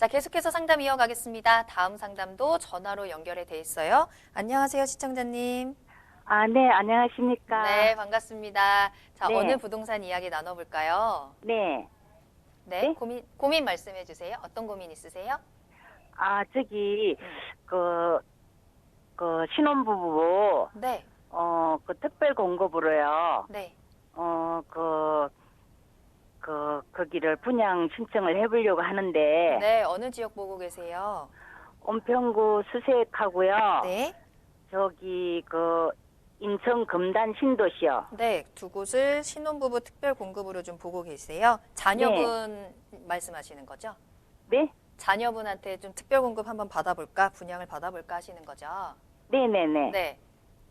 자, 계속해서 상담 이어가겠습니다. 다음 상담도 전화로 연결이 돼 있어요. 안녕하세요, 시청자님. 아, 네, 안녕하십니까. 네, 반갑습니다. 자, 네. 어느 부동산 이야기 나눠볼까요? 네. 네, 네? 고민, 고민 말씀해 주세요. 어떤 고민 있으세요? 아, 저기, 그, 그, 신혼부부, 네, 어, 그 특별 공급으로요, 네. 어, 그, 그, 거기를 분양 신청을 해보려고 하는데, 네, 어느 지역 보고 계세요? 온평구 수색하고요, 네, 저기, 그, 인천 금단 신도시요. 네, 두 곳을 신혼부부 특별 공급으로 좀 보고 계세요. 자녀분 말씀하시는 거죠? 네? 자녀분한테 좀 특별 공급 한번 받아볼까, 분양을 받아볼까 하시는 거죠? 네네네. 네.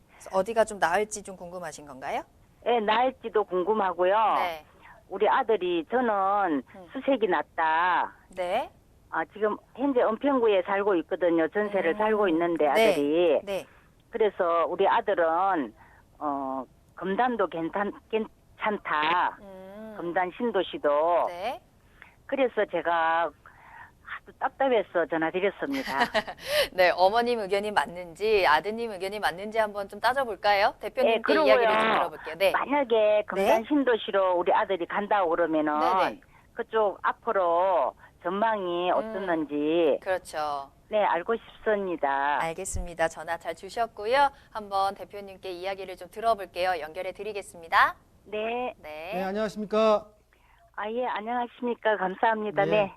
그래서 어디가 좀 나을지 좀 궁금하신 건가요? 예, 나을지도 궁금하고요. 네. 우리 아들이 저는 음. 수색이 났다. 네. 아, 지금 현재 은평구에 살고 있거든요. 전세를 음. 살고 있는데 네. 아들이. 네. 그래서 우리 아들은 어 금단도 괜찮 괜찮다. 음. 금단 신도시도. 네. 그래서 제가 답답해서 전화드렸습니다. 네, 어머님 의견이 맞는지 아드님 의견이 맞는지 한번 좀 따져볼까요? 대표님께 예, 그러고요. 이야기를 좀 들어볼게요. 네. 만약에 금단 신도시로 우리 아들이 간다고 그러면은 네네. 그쪽 앞으로 전망이 음. 어떻는지 그렇죠. 네 알고 싶습니다. 알겠습니다. 전화 잘 주셨고요. 한번 대표님께 이야기를 좀 들어볼게요. 연결해 드리겠습니다. 네. 네. 네, 안녕하십니까. 아, 예, 안녕하십니까. 감사합니다. 네. 네.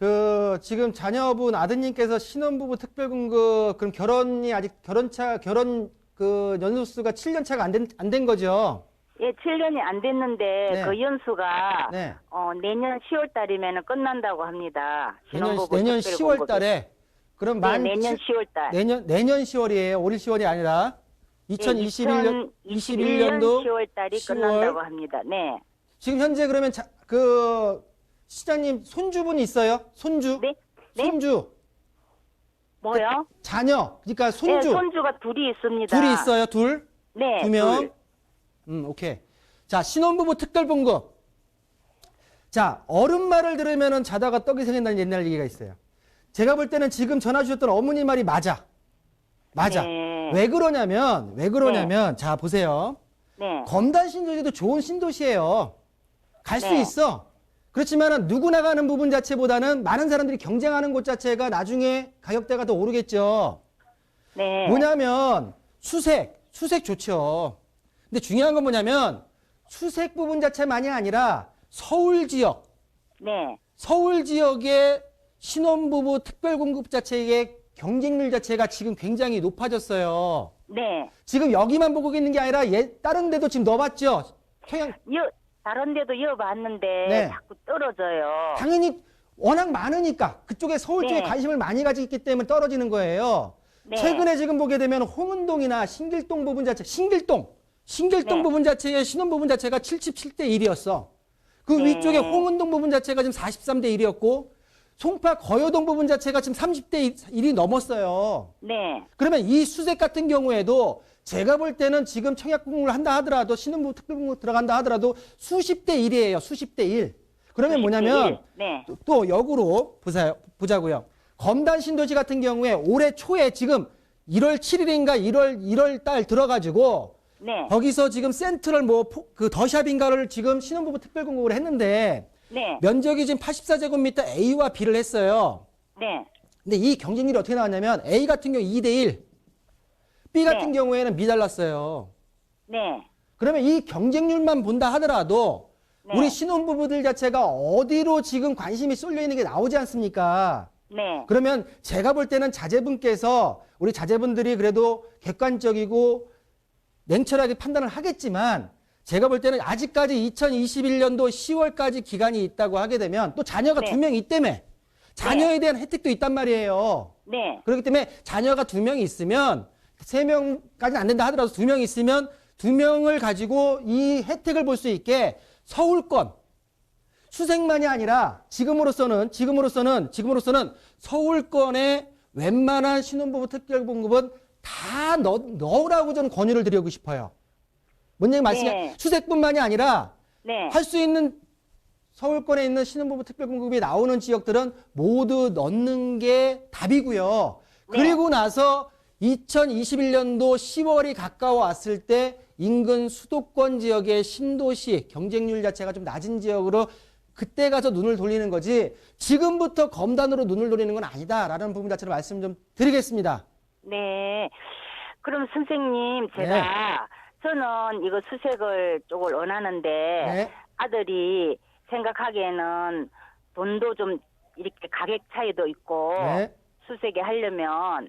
그 지금 자녀분 아드님께서 신혼부부 특별공급 그럼 결혼이 아직 결혼차 결혼 그 연수가 7년 차가 안 된 안 된 거죠? 예, 7년이 안 됐는데 네. 그 연수가 네. 어, 내년 10월 달이면 끝난다고 합니다. 내년 신혼부부 내년 특별 10월 공급이. 달에 그럼 네, 만 내년 칠- 10월 달. 내년 내년 10월이에요. 올해 10월이 아니라 2021년 21년도 10월 달이 10월. 끝난다고 합니다. 네. 지금 현재 그러면 자, 그 시장님 손주분이 있어요? 손주? 네? 네? 손주 뭐요? 자녀 그러니까 네, 손주 손주가 둘이 있습니다. 둘이 있어요. 둘? 네. 두 명. 둘. 음, 오케이. 자, 신혼부부 특별봉급. 자, 어른 말을 들으면은 자다가 떡이 생긴다는 옛날 얘기가 있어요. 제가 볼 때는 지금 전화 주셨던 어머니 말이 맞아. 맞아. 네. 왜 그러냐면, 왜 그러냐면, 자, 보세요. 네. 검단 신도시도 좋은 신도시예요. 갈수 네. 있어. 그렇지만은 누구나 가는 부분 자체보다는 많은 사람들이 경쟁하는 곳 자체가 나중에 가격대가 더 오르겠죠. 네. 뭐냐면 수색, 수색 좋죠. 근데 중요한 건 뭐냐면 수색 부분 자체만이 아니라 서울 지역, 네. 서울 지역의 신혼부부 특별 공급 자체의 경쟁률 자체가 지금 굉장히 높아졌어요. 네. 지금 여기만 보고 있는 게 아니라 예, 다른 데도 지금 넣어봤죠. 평양 여, 다른 데도 이어봤는데 네. 자꾸 떨어져요. 당연히 워낙 많으니까 그쪽에 서울 쪽에 네. 관심을 많이 가지고 있기 때문에 떨어지는 거예요. 네. 최근에 지금 보게 되면 홍은동이나 신길동 부분 자체, 신길동, 신길동 네. 부분 자체의 신혼 부분 자체가 77대 1이었어. 그 네. 위쪽에 홍은동 부분 자체가 지금 43대 1이었고, 송파 거여동 부분 자체가 지금 30대 1이 넘었어요. 네. 그러면 이 수색 같은 경우에도 제가 볼 때는 지금 청약공급을 한다 하더라도 신혼부부 특별공급 들어간다 하더라도 수십 대 1이에요. 수십 대 1. 그러면 뭐냐면 네. 또, 또 역으로 보자, 보자고요. 검단 신도시 같은 경우에 올해 초에 지금 1월 7일인가 1월 1월 달 들어가지고 네. 거기서 지금 센트럴 뭐 그 더샵인가를 지금 신혼부부 특별 공급을 했는데 네. 면적이 지금 84제곱미터 A와 B를 했어요. 네. 근데 이 경쟁률이 어떻게 나왔냐면 A 같은 경우 2대 1, B 같은 네. 경우에는 미달랐어요. 네. 그러면 이 경쟁률만 본다 하더라도 네. 우리 신혼부부들 자체가 어디로 지금 관심이 쏠려 있는 게 나오지 않습니까? 네. 그러면 제가 볼 때는 자제분께서 우리 자제분들이 그래도 객관적이고 냉철하게 판단을 하겠지만 제가 볼 때는 아직까지 2021년도 10월까지 기간이 있다고 하게 되면 또 자녀가 네. 두 명 있다며 자녀에 대한 혜택도 있단 말이에요. 네. 그렇기 때문에 자녀가 두 명이 있으면 세 명까지는 안 된다 하더라도 두 명 있으면 두 명을 가지고 이 혜택을 볼 수 있게 서울권 수색만이 아니라 지금으로서는 지금으로서는 지금으로서는 서울권의 웬만한 신혼부부 특별 공급은 다 넣, 넣으라고 저는 권유를 드리고 싶어요. 뭔 얘기 말씀이 네. 수색뿐만이 아니라 네. 할 수 있는 서울권에 있는 신혼부부 특별공급이 나오는 지역들은 모두 넣는 게 답이고요. 네. 그리고 나서 2021년도 10월이 가까워 왔을 때 인근 수도권 지역의 신도시 경쟁률 자체가 좀 낮은 지역으로 그때 가서 눈을 돌리는 거지 지금부터 검단으로 눈을 돌리는 건 아니다라는 부분 자체를 말씀 좀 드리겠습니다. 네. 그럼 선생님 제가 네. 저는 이거 수색을 쪽을 원하는데 네. 아들이 생각하기에는 돈도 좀 이렇게 가격 차이도 있고 네. 수색에 하려면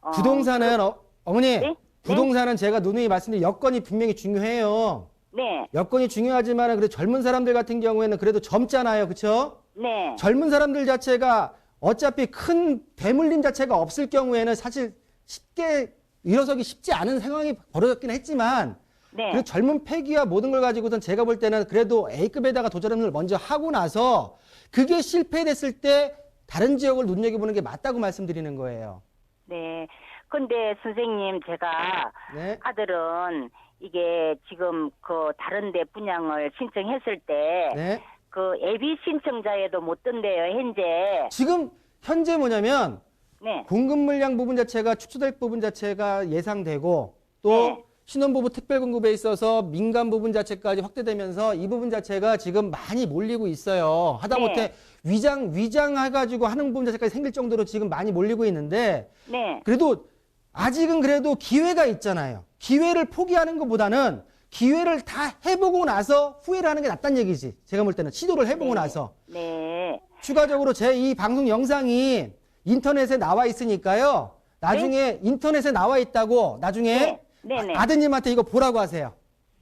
어, 부동산은 어, 어머니 네? 부동산은 제가 누누이 말씀드린 여건이 분명히 중요해요. 네, 여건이 중요하지만 그래도 젊은 사람들 같은 경우에는 그래도 젊잖아요. 그렇죠? 네, 젊은 사람들 자체가 어차피 큰 대물림 자체가 없을 경우에는 사실 쉽게 일어서기 쉽지 않은 상황이 벌어졌긴 했지만 네, 그 젊은 패기와 모든 걸 가지고선 제가 볼 때는 그래도 A급에다가 도전을 먼저 하고 나서 그게 실패됐을 때 다른 지역을 눈여겨보는 게 맞다고 말씀드리는 거예요. 네. 근데 선생님 제가 네. 아들은 이게 지금 그 다른 데 분양을 신청했을 때 네. 그 예비 신청자에도 못 든대요 현재. 지금 현재 뭐냐면 네, 공급 물량 부분 자체가 축소될 부분 자체가 예상되고 또 네. 신혼부부 특별공급에 있어서 민간 부분 자체까지 확대되면서 이 부분 자체가 지금 많이 몰리고 있어요. 하다못해 네. 위장 위장해가지고 하는 부분 자체까지 생길 정도로 지금 많이 몰리고 있는데 네, 그래도 아직은 그래도 기회가 있잖아요. 기회를 포기하는 것보다는 기회를 다 해보고 나서 후회를 하는 게 낫다는 얘기지. 제가 볼 때는 시도를 해보고 네. 나서 네, 추가적으로 제 이 방송 영상이 인터넷에 나와 있으니까요. 나중에 인터넷에 나와 있다고 나중에 네. 네, 네. 아, 드님한테 이거 보라고 하세요.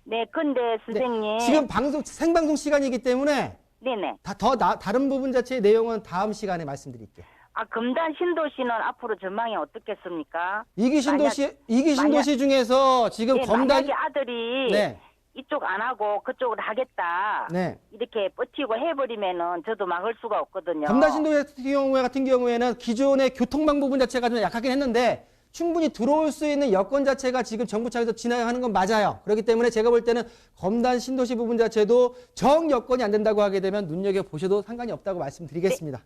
네. 근데 네, 선생님. 지금 방송 생방송 시간이기 때문에 네네. 다더 다른 부분 자체의 내용은 다음 시간에 말씀드릴게요. 아 금단 신도시는 앞으로 전망이 어떻겠습니까? 이기신도 만약- 시 이기신도 시 중에서 지금 네, 검단 만약에 아들이 네. 이쪽 안 하고 그쪽을 하겠다. 네. 이렇게 버티고 해버리면은 저도 막을 수가 없거든요. 검단신도 같은 경우에 같은 경우에는 기존의 교통망 부분 자체가 좀 약하긴 했는데 충분히 들어올 수 있는 여건 자체가 지금 정부 차에서 진행하는 건 맞아요. 그렇기 때문에 제가 볼 때는 검단 신도시 부분 자체도 정 여건이 안 된다고 하게 되면 눈여겨 보셔도 상관이 없다고 말씀드리겠습니다.